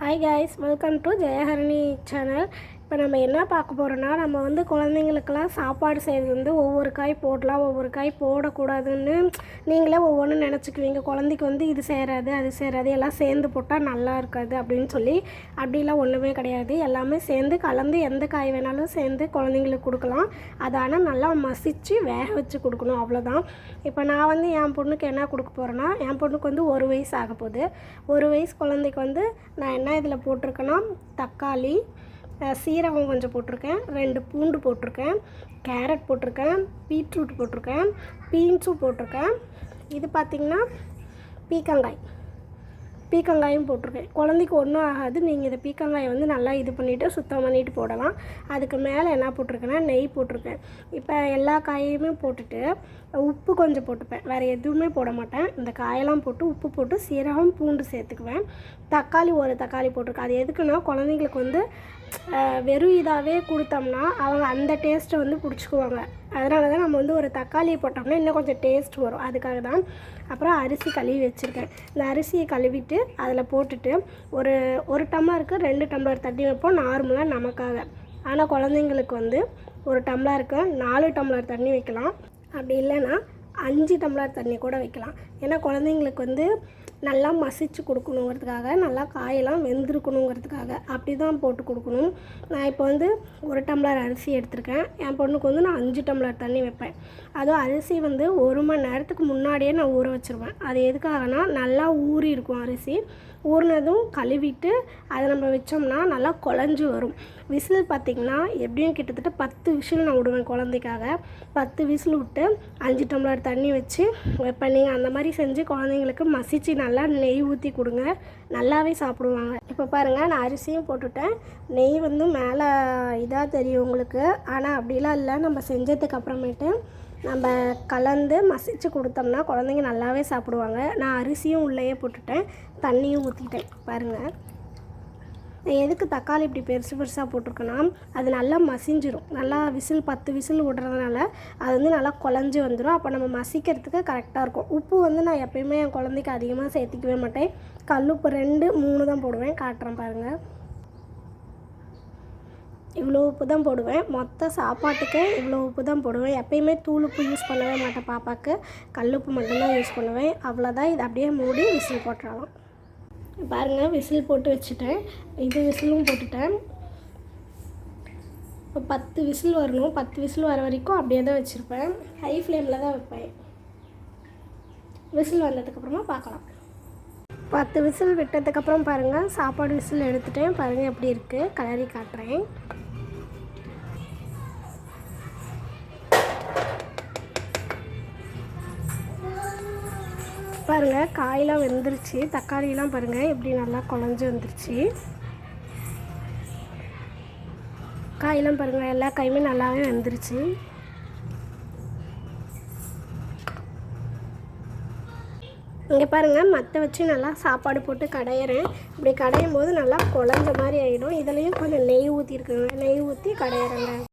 Hi guys welcome to Jayaharini channel இப்போ நம்ம என்ன பார்க்க போகிறோன்னா நம்ம வந்து குழந்தைங்களுக்கெல்லாம் சாப்பாடு செய்கிறது வந்து ஒவ்வொரு காய் போடலாம் ஒவ்வொரு காய் போடக்கூடாதுன்னு நீங்களே ஒவ்வொன்றும் நினச்சிக்குவீங்க. குழந்தைக்கு வந்து இது சேராது அது சேராது எல்லாம் சேர்ந்து போட்டால் நல்லா இருக்காது அப்படின்னு சொல்லி அப்படிலாம் ஒன்றுமே கிடையாது. எல்லாமே சேர்ந்து கலந்து எந்த காய் வேணாலும் சேர்ந்து குழந்தைங்களுக்கு கொடுக்கலாம். அதை ஆனால் நல்லா மசித்து வேக வச்சு கொடுக்கணும் அவ்வளோதான் இப்போ நான் வந்து என் பொண்ணுக்கு என்ன கொடுக்க போகிறேன்னா என் பொண்ணுக்கு வந்து ஒரு வயசு ஆக போகுது ஒரு வயசு குழந்தைக்கு வந்து நான் என்ன இதில் போட்டிருக்கேன்னா தக்காளி சீரகம் கொஞ்சம் போட்டிருக்கேன். ரெண்டு பூண்டு போட்டிருக்கேன். கேரட் போட்டிருக்கேன். பீட்ரூட் போட்டிருக்கேன். பீன்ஸும் போட்டிருக்கேன். இது பார்த்திங்கன்னா பீக்கங்காய். பீக்கங்காயும் போட்டிருக்கேன். குழந்தைக்கு ஒன்றும் ஆகாது. நீங்கள் இதை பீக்கங்காயை வந்து நல்லா இது பண்ணிவிட்டு சுத்தம் பண்ணிவிட்டு போடலாம். அதுக்கு மேலே என்ன போட்டிருக்கேன்னா நெய் போட்டிருக்கேன். இப்போ எல்லா காயையுமே போட்டுட்டு உப்பு கொஞ்சம் போட்டுப்பேன். வேறு எதுவுமே போட மாட்டேன். இந்த காயெல்லாம் போட்டு உப்பு போட்டு சீரகம் பூண்டு சேர்த்துக்குவேன். தக்காளி ஒரு தக்காளி போட்டிருக்கேன். அது எதுக்குன்னா குழந்தைங்களுக்கு வந்து வெறும் இதாகவே கொடுத்தோம்னா அவங்க அந்த டேஸ்ட்டை வந்து பிடிச்சிக்குவாங்க. அதனால தான் நம்ம வந்து ஒரு தக்காளியை போட்டோம்னா இன்னும் கொஞ்சம் டேஸ்ட் வரும். அதுக்காக தான் அப்புறம் அரிசி கழுவி வச்சுருக்கேன். இந்த அரிசியை கழுவிட்டு அதில் போட்டுட்டு ஒரு ஒரு டம்ளருக்கு ரெண்டு டம்ளர் தண்ணி வைப்போம் நார்மலாக நமக்காக. ஆனால் குழந்தைங்களுக்கு வந்து ஒரு டம்ளருக்கு நாலு டம்ளர் தண்ணி வைக்கலாம். அப்படி இல்லைன்னா அஞ்சு டம்ளர் தண்ணி கூட வைக்கலாம். ஏன்னா குழந்தைங்களுக்கு வந்து நல்லா மசிச்சு கொடுக்கணுங்கிறதுக்காக நல்லா காயெல்லாம் வெந்திருக்கணுங்கிறதுக்காக அப்படி தான் போட்டு கொடுக்கணும். நான் இப்போ வந்து ஒரு டம்ளர் அரிசி எடுத்திருக்கேன். என் பொண்ணுக்கு வந்து நான் அஞ்சு டம்ளர் தண்ணி வைப்பேன். அதுவும் அரிசி வந்து ஒரு மணி நேரத்துக்கு முன்னாடியே நான் ஊற வச்சுருவேன். அது எதுக்காகனா நல்லா ஊறி இருக்கும் அரிசி. ஊறினதும் கழுவிட்டு அதை நம்ம வச்சோம்னா நல்லா குழஞ்சி வரும். விசில் பார்த்திங்கன்னா எப்படியும் கிட்டத்தட்ட பத்து விசில் நான் விடுவேன் குழந்தைக்காக. பத்து விசில் விட்டு அஞ்சு டம்ளர் தண்ணி வச்சு வைப்பேன் நீங்கள் அந்த மாதிரி செஞ்சு குழந்தைங்களுக்கு மசிச்சு நல்லா நெய் ஊற்றி கொடுங்க. நல்லாவே சாப்பிடுவாங்க. இப்போ பாருங்கள் நான் அரிசியும் போட்டுட்டேன். நெய் வந்து மேலே இதாக தெரியும் உங்களுக்கு. ஆனால் அப்படிலாம் இல்லை. நம்ம செஞ்சதுக்கு அப்புறமேட்டு நம்ம கலந்து மசிச்சு கொடுத்தோம்னா குழந்தைங்க நல்லாவே சாப்பிடுவாங்க. நான் அரிசியும் உள்ளேயே போட்டுட்டேன். தண்ணியும் ஊற்றிட்டேன் பாருங்கள் எதுக்கு தக்காளி இப்படி பெருசு பெருசாக போட்டிருக்குன்னா அது நல்லா மசிஞ்சிரும். நல்லா விசில் பத்து விசில் விடுறதுனால அது வந்து நல்லா குழஞ்சி வந்துடும் அப்போ நம்ம மசிக்கிறதுக்கு கரெக்டாக இருக்கும். உப்பு வந்து நான் எப்பயுமே என் குழந்தைக்கு அதிகமாக சேர்த்திக்கவே மாட்டேன். கல்லுப்பு ரெண்டு மூணு தான் போடுவேன். காட்டுறேன் பாருங்கள் இவ்வளோ உப்பு தான் போடுவேன். மொத்த சாப்பாட்டுக்கு இவ்வளோ உப்பு தான் போடுவேன். எப்பயுமே தூள் உப்பு யூஸ் பண்ணவே மாட்டேன் பாப்பாவுக்கு கல்லுப்பு மட்டும்தான் யூஸ் பண்ணுவேன். அவ்வளோதான். இதை அப்படியே மூடி விசில் போட்டுடலாம் பாருங்கள் விசில் போட்டு வச்சுட்டேன். இது விசிலும் போட்டுட்டேன். இப்போ பத்து விசில் வரணும். பத்து விசில் வர வரைக்கும் அப்படியே தான் வச்சுருப்பேன். ஹை ஃப்ளேமில் தான் வைப்பேன். விசில் வந்ததுக்கப்புறமா பார்க்கலாம். பத்து விசில் விட்டதுக்கப்புறம் பாருங்கள் சாப்பாடு விசில் எடுத்துட்டேன். பாருங்கள் எப்படி இருக்குது கலரி காட்டுறேன். பாருங்கள் காயெலாம் வெந்துருச்சு. தக்காளியெலாம் பாருங்கள் எப்படி நல்லா குழஞ்சி வந்துருச்சு. காயெல்லாம் பாருங்கள் எல்லா காயுமே நல்லாவே வெந்துருச்சு. இங்கே பாருங்கள் மற்ற வச்சு நல்லா சாப்பாடு போட்டு கடையிறேன். இப்படி கடையும் போது நல்லா குழஞ்ச மாதிரி ஆகிடும் இதுலேயும் கொஞ்சம் நெய் ஊற்றிருக்குங்க நெய் ஊற்றி கடையிறேங்க.